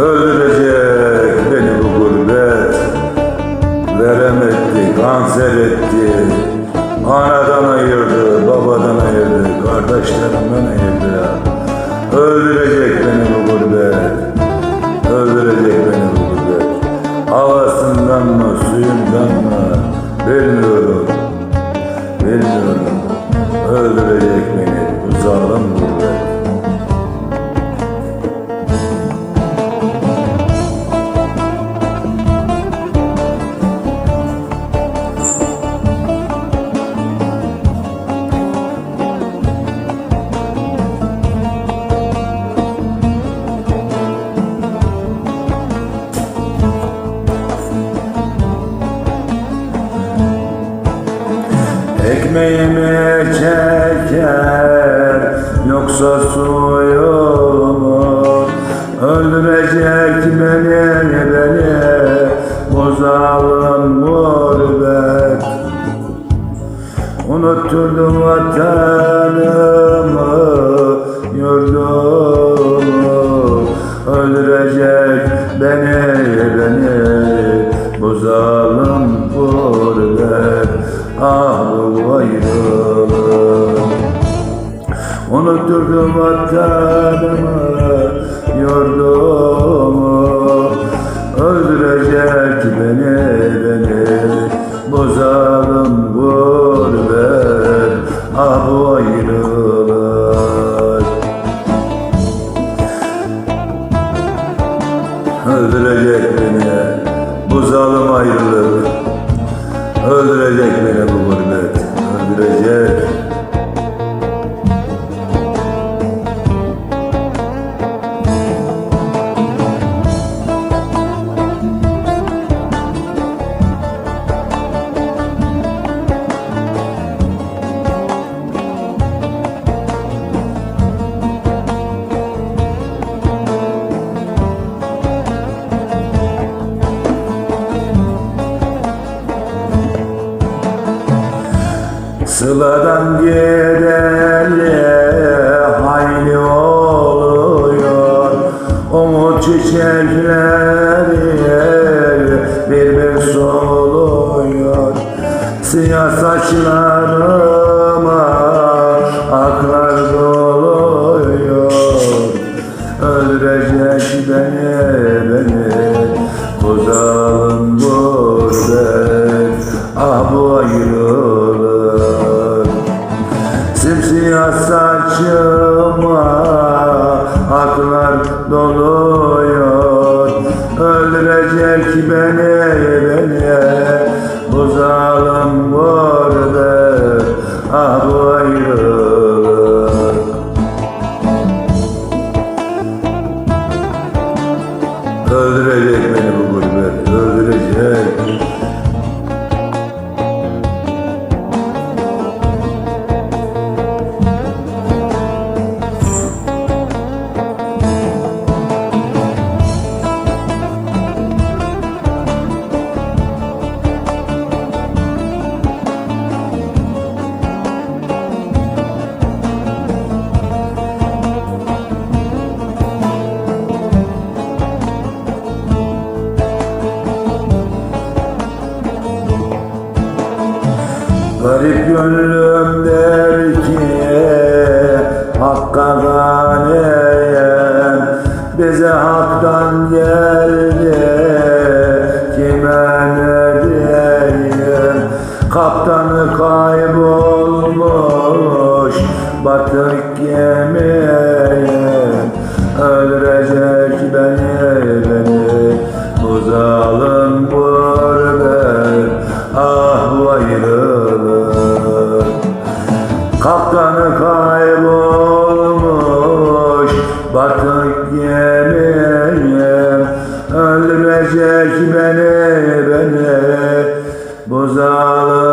Öldürecek beni bu gurbet. Verem etti, kanser etti. Anadan ayırdı, babadan ayırdı Kardeşlerimden ayırdı Öldürecek beni bu Ekmeğimi çeker yoksa suyumu Öldürecek beni beni vatanımı yurdumu Öldürecek beni beni. Bu zalim gurbet Ah bu ayrılık. Öldürecek beni bu zalim ayrılık. Öldürecek beni bu gurbet Öldürecek Sıladan gideli hayli oluyor. Umut çiçekleri bir bir soluyor Siyah saçlarıma aklar doluyor. Öldürecek beni beni. Bu zalim gurbet Ah bu ayrılık. Öldürecek beni bu gurbet, öldürecek. Garip gönlüm der ki Hakka ganiyem Bize haktan geldi Kime ne diyeyim? Kaptanı kaybolmuş Batık gemiyim Öldürecek beni Gemiyim Öldürecek beni beni. Bu zalim